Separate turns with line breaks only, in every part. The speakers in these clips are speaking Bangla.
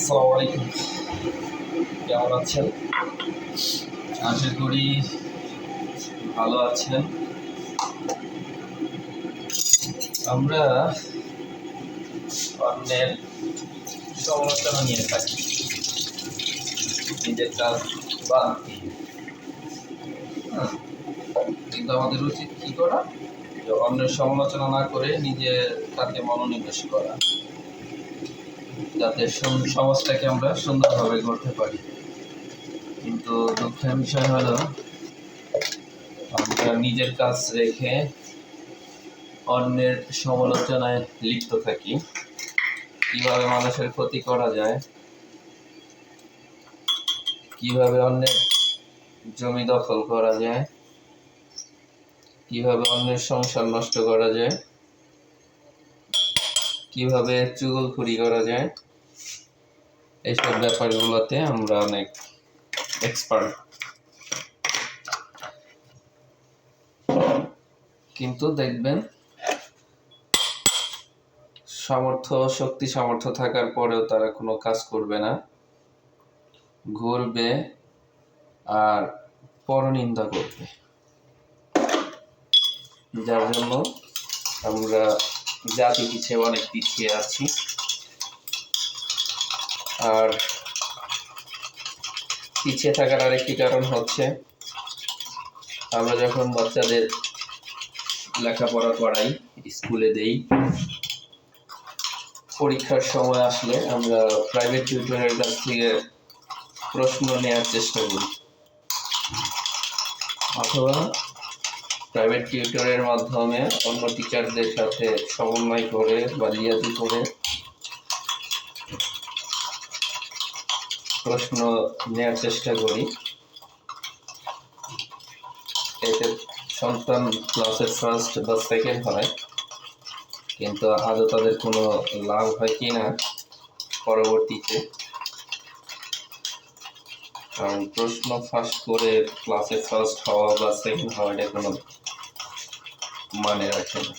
আসসালামু আলাইকুম। কেমন আছেন? আশা করি ভালো আছেন। আমরা অন্যের সমালোচনা নিয়ে থাকি। নিজের কাজ। হ্যাঁ, কিন্তু আমাদের উচিত কি করা? অন্যের সমালোচনা না করে নিজের কাজে মনোনিবেশ করা। যাতে সমাজটাকে আমরা সুন্দরভাবে গড়তে পারি। কিন্তু দুঃখের বিষয় হলো, আমরা নিজের কাজ রেখে অন্যের সমালোচনায় লিপ্ত থাকি। কীভাবে মানুষের ক্ষতি করা যায়? কীভাবে অন্যের জমি দখল করা যায়? কীভাবে অন্যের সংসার নষ্ট করা যায়? কীভাবে চুগলখুরি করা যায়? এইসব ব্যাপারগুলোতে আমরা অনেক এক্সপার্ট কিন্তু দেখবেন, সামর্থ্য, শক্তি সামর্থ্য থাকার পরেও তারা কোনো কাজ করবে না। ঘুরবে আর পরনিন্দা করবে। যার জন্য আমরা জাতি পিছিয়ে অনেক পিছিয়ে আছি। আর পিছিয়ে থাকার আরেকটি কারণ হচ্ছে আমরা যখন বাচ্চাদের লেখাপড়া করাই, স্কুলে দেই, পরীক্ষার সময় আসলে আমরা প্রাইভেট টিউটরের কাছ থেকে প্রশ্ন নেওয়ার চেষ্টা করি। অথবা প্রাইভেট টিউটরের মাধ্যমে অন্য টিচারদের সাথে সমন্বয় করে বা রিয়াজি করে প্রশ্ন নেওয়ার চেষ্টা করি। এতে সন্তান ক্লাসের ফার্স্ট বা সেকেন্ড হয়, কিন্তু আদৌ তাদের কোনো লাভ হয় কি না পরবর্তীতে। কারণ প্রশ্ন ফার্স্ট করে ক্লাসে ফার্স্ট হওয়া বা সেকেন্ড হওয়া এটা কোনো মানে রাখে না।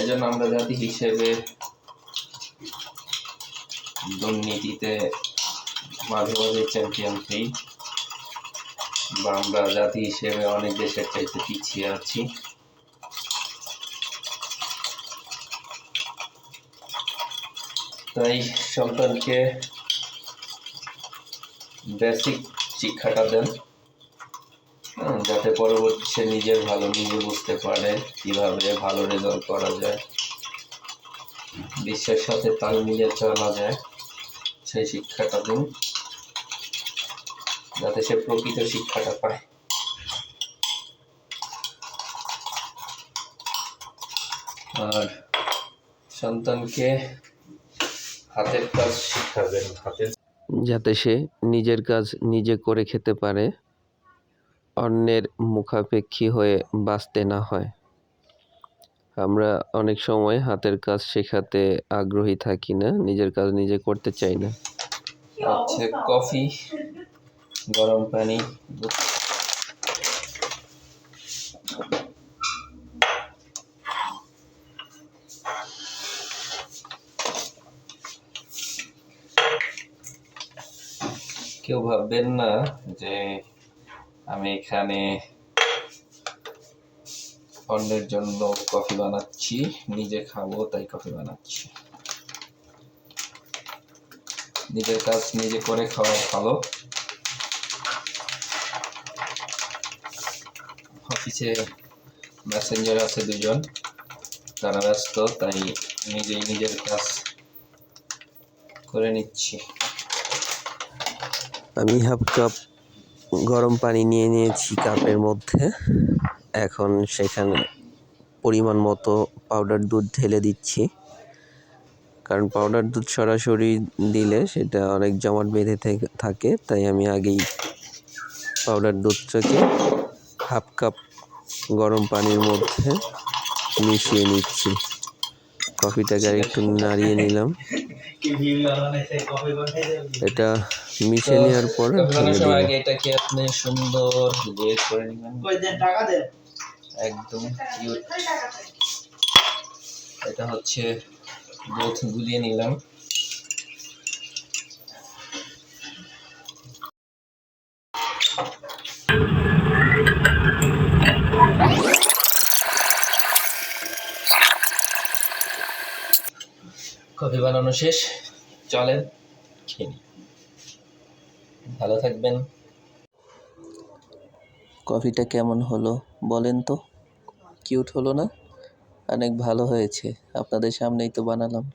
এই জন্য আমরা জাতি হিসেবে দুর্নীতিতে মাঝে মাঝে চ্যাম্পিয়ন হই। বা আমরা জাতি হিসেবে অনেক দেশের চাইতে পিছিয়ে আছি। তাই সন্তানকে বেসিক শিক্ষাটা দেন। হ্যাঁ, যাতে পরবর্তী সে নিজের ভালো নিজে বুঝতে পারে কীভাবে ভালো রেজাল্ট করা যায়। বিশ্বের সাথে তাল মিলিয়ে চলা যায় সেই শিক্ষাটা দিন। যাতে সে প্রকৃত শিক্ষাটা পায়। আর সন্তানকে হাতের কাজ শিখাবেন হাতের
যাতে সে নিজের কাজ নিজে করে খেতে পারে অন্যের মুখাপেক্ষী হয়ে বাঁচতে না হয়। আমরা অনেক সময় হাতের কাজ শেখাতে আগ্রহী থাকি না নিজের কাজ নিজে করতে চাই না।
হচ্ছে কফি। গরম পানি। কেউ ভাববেন না যে আমি এখানে অন্যের জন্য কফি বানাচ্ছি, নিজে খাব, তাই কফি বানাচ্ছি নিজের কাজ নিজে করে খাওয়া ভালো অফিসে মেসেঞ্জার আছে দুজন। তারা ব্যস্ত, তাই নিজেই নিজের কাজ করে নিচ্ছি।
আমি হাফ কাপ গরম পানি নিয়ে নিয়েছি কাপের মধ্যে। এখন সেখানে পরিমাণ মতো পাউডার দুধ ঢেলে দিচ্ছি। কারণ পাউডার দুধ সরাসরি দিলে সেটা অনেক জমাট বেঁধে থাকে, তাই আমি আগেই পাউডার দুধটাকে হাফ কাপ গরম পানির মধ্যে মিশিয়ে নিচ্ছি। কফিটাকে আর একটু নাড়িয়ে নিলাম। এটা মিশিয়ে নেওয়ার পর
আগে এটাকে আপনি সুন্দর ইয়ে করে নেবেন। একদম cute। এটা হচ্ছে দুধ গুলিয়ে নিলাম।
কফি বানানো শেষ। চলেন, খেয়ে। ভালো থাকবেন। কফিটা কেমন হলো বলেন তো? কিউট হলো না? অনেক ভালো হয়েছে। আপনাদের সামনেই তো বানালাম।